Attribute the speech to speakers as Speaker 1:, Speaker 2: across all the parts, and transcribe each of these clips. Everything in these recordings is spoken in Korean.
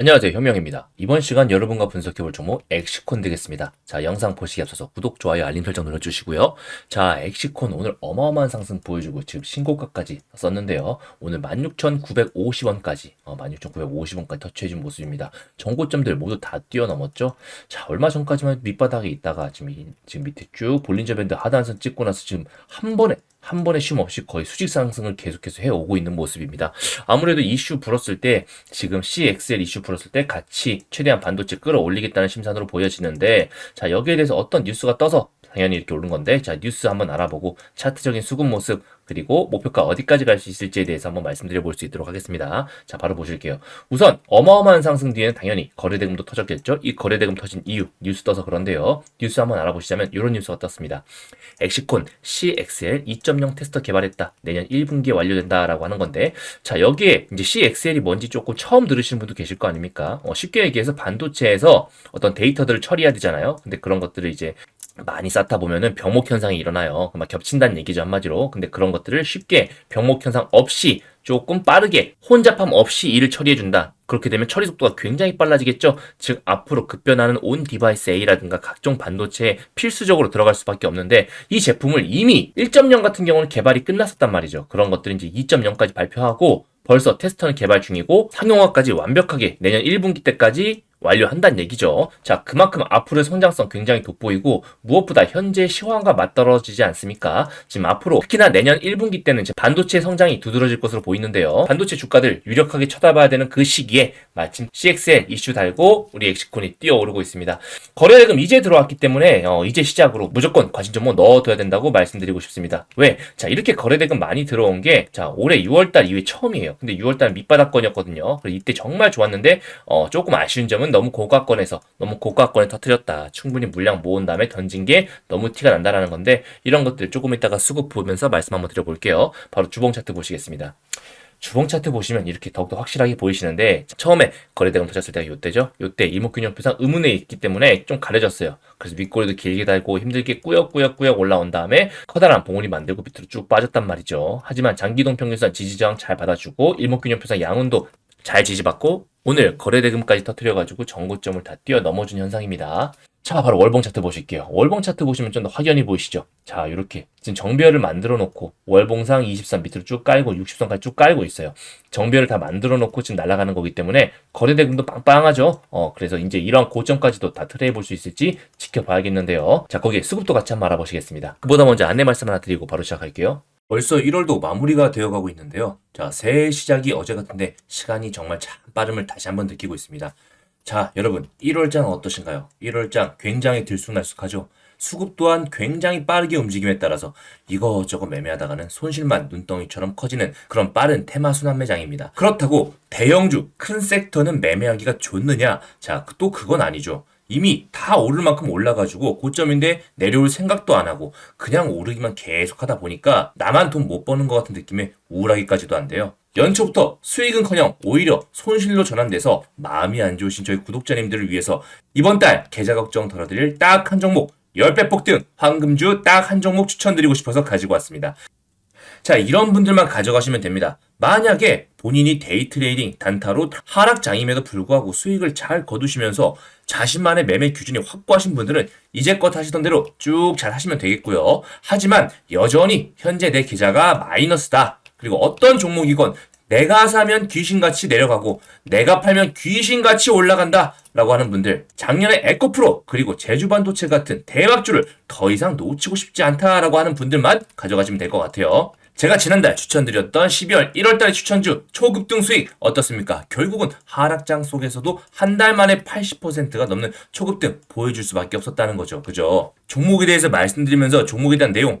Speaker 1: 안녕하세요 현명입니다. 이번 시간 여러분과 분석해볼 종목 엑시콘 되겠습니다. 자 영상 보시기 앞서서 구독, 좋아요, 알림 설정 눌러주시고요. 자 엑시콘 오늘 어마어마한 상승 보여주고 지금 신고가까지 썼는데요. 오늘 16,950원까지 어, 16,950원까지 터치해준 모습입니다. 정고점들 모두 다 뛰어넘었죠. 자 얼마 전까지만 밑바닥에 있다가 지금, 이- 지금 밑에 쭉 볼린저 밴드 하단선 찍고 나서 지금 한 번에 한 번에 쉼 없이 거의 수직 상승을 계속해서 해오고 있는 모습입니다. 아무래도 이슈 불었을 때 지금 CXL 이슈 풀었을 때 같이 최대한 반도체 끌어올리겠다는 심산으로 보여지는데 자 여기에 대해서 어떤 뉴스가 떠서 당연히 이렇게 오른 건데 자 뉴스 한번 알아보고 차트적인 수급 모습 그리고 목표가 어디까지 갈 수 있을지에 대해서 한번 말씀드려 볼 수 있도록 하겠습니다. 자 바로 보실게요. 우선 어마어마한 상승 뒤에는 당연히 거래대금도 터졌겠죠. 이 거래대금 터진 이유 뉴스 떠서 그런데요. 뉴스 한번 알아보시자면 이런 뉴스가 떴습니다. 엑시콘 CXL 2.0 테스터 개발했다. 내년 1분기에 완료된다라고 하는 건데 자 여기에 이제 CXL이 뭔지 조금 처음 들으시는 분도 계실 거 아닙니까? 어, 쉽게 얘기해서 반도체에서 어떤 데이터들을 처리해야 되잖아요. 근데 그런 것들을 이제 많이 쌓다 보면은 병목 현상이 일어나요. 막 겹친다는 얘기죠 한마디로. 근데 그런 것들을 쉽게 병목 현상 없이 조금 빠르게 혼잡함 없이 일을 처리해 준다. 그렇게 되면 처리 속도가 굉장히 빨라지겠죠. 즉 앞으로 급변하는 온 디바이스 A라든가 각종 반도체에 필수적으로 들어갈 수밖에 없는데 이 제품을 이미 1.0 같은 경우는 개발이 끝났었단 말이죠. 그런 것들은 이제 2.0까지 발표하고 벌써 테스터는 개발 중이고 상용화까지 완벽하게 내년 1분기 때까지 완료한다는 얘기죠. 자, 그만큼 앞으로의 성장성 굉장히 돋보이고 무엇보다 현재 시황과 맞떨어지지 않습니까? 지금 앞으로 특히나 내년 1분기 때는 반도체 성장이 두드러질 것으로 보이는데요. 반도체 주가들 유력하게 쳐다봐야 되는 그 시기에 마침 CXL 이슈 달고 우리 엑시콘이 뛰어오르고 있습니다. 거래대금 이제 들어왔기 때문에 어, 이제 시작으로 무조건 관심 종목 넣어둬야 된다고 말씀드리고 싶습니다. 왜? 자, 이렇게 거래대금 많이 들어온 게 자, 올해 6월달 이후에 처음이에요. 근데 6월달 밑바닥권이었거든요. 그래서 이때 정말 좋았는데 어, 조금 아쉬운 점은 너무 고가권에서 너무 고가권에 터뜨렸다. 충분히 물량 모은 다음에 던진 게 너무 티가 난다라는 건데 이런 것들 조금 이따가 수급 보면서 말씀 한번 드려볼게요. 바로 주봉 차트 보시겠습니다. 주봉 차트 보시면 이렇게 더욱더 확실하게 보이시는데 처음에 거래대금 터졌을 때가 요때죠. 요때 이목균형표상 의문에 있기 때문에 좀 가려졌어요. 그래서 윗꼬리도 길게 달고 힘들게 꾸역꾸역꾸역 올라온 다음에 커다란 봉우리 만들고 밑으로 쭉 빠졌단 말이죠. 하지만 장기동 평균선 지지저항 잘 받아주고 일목균형표상 양운도 잘 지지받고 오늘 거래대금까지 터트려가지고 정고점을 다 뛰어넘어준 현상입니다. 자, 바로 월봉 차트 보실게요. 월봉 차트 보시면 좀 더 확연히 보이시죠? 자, 이렇게 지금 정배열을 만들어 놓고 월봉상 20선 밑으로 쭉 깔고 60선까지 쭉 깔고 있어요. 정배열을 다 만들어 놓고 지금 날아가는 거기 때문에 거래대금도 빵빵하죠. 어, 그래서 이제 이런 고점까지도 다 트레이 볼 수 있을지 지켜봐야겠는데요. 자, 거기에 수급도 같이 한번 알아보시겠습니다. 그보다 먼저 안내 말씀 하나 드리고 바로 시작할게요. 벌써 1월도 마무리가 되어가고 있는데요. 자, 새해 시작이 어제 같은데 시간이 정말 참 빠름을 다시 한번 느끼고 있습니다. 자, 여러분, 1월장 어떠신가요? 1월장 굉장히 들쑥날쑥하죠? 수급 또한 굉장히 빠르게 움직임에 따라서 이거저거 매매하다가는 손실만 눈덩이처럼 커지는 그런 빠른 테마 순환 매장입니다. 그렇다고 대형주, 큰 섹터는 매매하기가 좋느냐? 자, 또 그건 아니죠. 이미 다 오를 만큼 올라가지고 고점인데 내려올 생각도 안 하고 그냥 오르기만 계속 하다 보니까 나만 돈 못 버는 것 같은 느낌에 우울하기까지도 한데요. 연초부터 수익은커녕 오히려 손실로 전환돼서 마음이 안 좋으신 저희 구독자님들을 위해서 이번 달 계좌 걱정 덜어드릴 딱 한 종목 10배 폭등 황금주 딱 한 종목 추천드리고 싶어서 가지고 왔습니다. 자, 이런 분들만 가져가시면 됩니다. 만약에 본인이 데이 트레이딩 단타로 하락장임에도 불구하고 수익을 잘 거두시면서 자신만의 매매 기준이 확고하신 분들은 이제껏 하시던 대로 쭉 잘 하시면 되겠고요. 하지만 여전히 현재 내 계좌가 마이너스다. 그리고 어떤 종목이건 내가 사면 귀신같이 내려가고 내가 팔면 귀신같이 올라간다 라고 하는 분들 작년에 에코프로 그리고 제주반도체 같은 대박주를 더 이상 놓치고 싶지 않다라고 하는 분들만 가져가시면 될 것 같아요. 제가 지난달 추천드렸던 12월 1월달의 추천주 초급등 수익 어떻습니까? 결국은 하락장 속에서도 한 달 만에 80%가 넘는 초급등 보여줄 수밖에 없었다는 거죠. 그죠? 종목에 대해서 말씀드리면서 종목에 대한 내용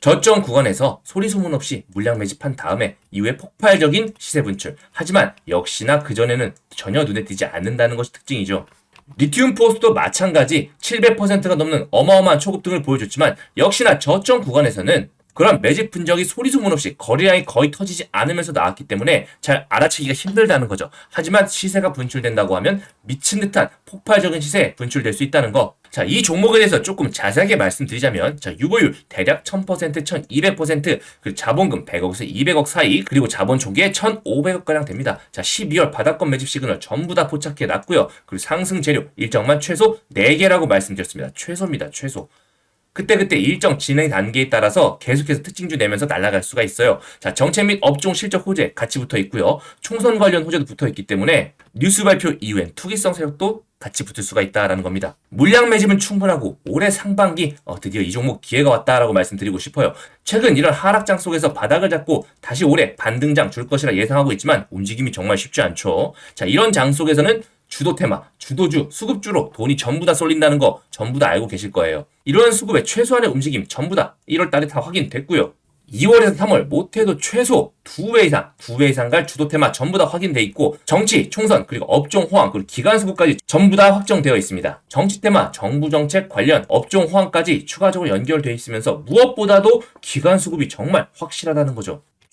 Speaker 1: 저점 구간에서 소리 소문 없이 물량 매집한 다음에 이후에 폭발적인 시세 분출. 하지만 역시나 그전에는 전혀 눈에 띄지 않는다는 것이 특징이죠. 리튬 포스도 마찬가지 700%가 넘는 어마어마한 초급등을 보여줬지만 역시나 저점 구간에서는 그런 매집 분적이 소리 소문 없이 거래량이 거의 터지지 않으면서 나왔기 때문에 잘 알아채기가 힘들다는 거죠. 하지만 시세가 분출된다고 하면 미친 듯한 폭발적인 시세에 분출될 수 있다는 거. 자, 이 종목에 대해서 조금 자세하게 말씀드리자면, 자, 유보율 대략 1000%, 1200%, 그리고 자본금 100억에서 200억 사이, 그리고 자본 총계 1500억가량 됩니다. 자, 12월 바닥권 매집 시그널 전부 다 포착해 놨고요. 그리고 상승 재료 일정만 최소 4개라고 말씀드렸습니다. 최소입니다, 최소. 그때그때 일정 진행 단계에 따라서 계속해서 특징주 내면서 날아갈 수가 있어요. 자, 정책 및 업종 실적 호재 같이 붙어 있고요. 총선 관련 호재도 붙어 있기 때문에 뉴스 발표 이후엔 투기성 세력도 같이 붙을 수가 있다라는 겁니다. 물량 매집은 충분하고 올해 상반기 어, 드디어 이 종목 기회가 왔다라고 말씀드리고 싶어요. 최근 이런 하락장 속에서 바닥을 잡고 다시 올해 반등장 줄 것이라 예상하고 있지만 움직임이 정말 쉽지 않죠. 자, 이런 장 속에서는 주도 테마, 주도주, 수급주로 돈이 전부 다 쏠린다는 거 전부 다 알고 계실 거예요. 이런 수급의 최소한의 움직임 전부 다 1월 달에 다 확인됐고요. 2월에서 3월 못해도 최소 2배 이상, 2배 이상 갈 주도 테마 전부 다 확인돼 있고 정치, 총선, 그리고 업종 호황, 그리고 기간 수급까지 전부 다 확정되어 있습니다. 정치 테마, 정부 정책 관련 업종 호황까지 추가적으로 연결되어 있으면서 무엇보다도 기간 수급이 정말 확실하다는 거죠.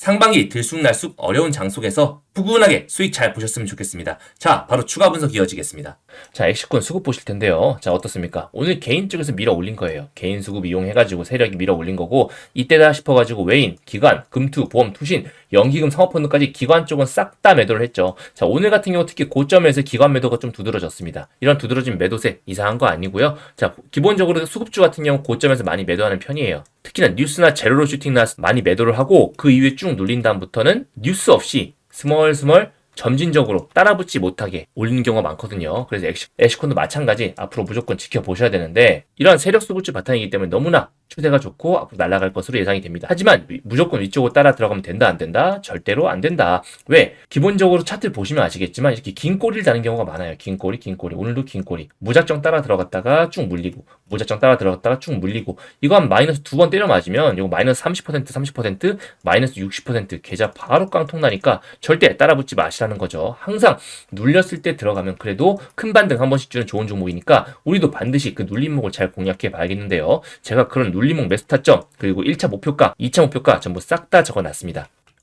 Speaker 1: 상반기 들쑥날쑥 어려운 장 속에서 푸근하게 수익 잘 보셨으면 좋겠습니다. 자, 바로 추가 분석 이어지겠습니다. 자, 엑시콘 수급 보실 텐데요. 자, 어떻습니까? 오늘 개인 쪽에서 밀어 올린 거예요. 개인 수급 이용해가지고 세력이 밀어 올린 거고, 이때다 싶어가지고 외인, 기관, 금투, 보험, 투신, 연기금, 상업펀드까지 기관 쪽은 싹 다 매도를 했죠. 자, 오늘 같은 경우 특히 고점에서 기관 매도가 좀 두드러졌습니다. 이런 두드러진 매도세 이상한 거 아니고요. 자, 기본적으로 수급주 같은 경우 고점에서 많이 매도하는 편이에요. 특히나 뉴스나 제로로 슈팅 나 많이 매도를 하고 그 이후에 쭉 눌린 다음부터는 뉴스 없이 스멀 스멀 점진적으로 따라붙지 못하게 올리는 경우가 많거든요. 그래서 엑시, 엑시콘도 마찬가지 앞으로 무조건 지켜보셔야 되는데 이러한 세력 수급주 바탕이기 때문에 너무나 추세가 좋고 앞으로 날아갈 것으로 예상이 됩니다. 하지만 무조건 위쪽으로 따라 들어가면 된다 안 된다? 절대로 안 된다. 왜? 기본적으로 차트를 보시면 아시겠지만 이렇게 긴 꼬리를 다는 경우가 많아요. 긴 꼬리, 긴 꼬리. 오늘도 긴 꼬리. 무작정 따라 들어갔다가 쭉 물리고 무작정 따라 들어갔다가 쭉 물리고 이거 한 마이너스 두 번 때려 맞으면 이거 마이너스 30% 30% 마이너스 60% 계좌 바로 깡통 나니까 절대 따라 붙지 마시라는 거죠. 항상 눌렸을 때 들어가면 그래도 큰 반등 한 번씩 주는 좋은 종목이니까 우리도 반드시 그 눌림목을 잘 공략해 봐야겠는데요. 제가 그런 눌림목 매수 타점 그리고 1차 목표가, 2차 목표가 전부 싹 다 적어 놨습니다.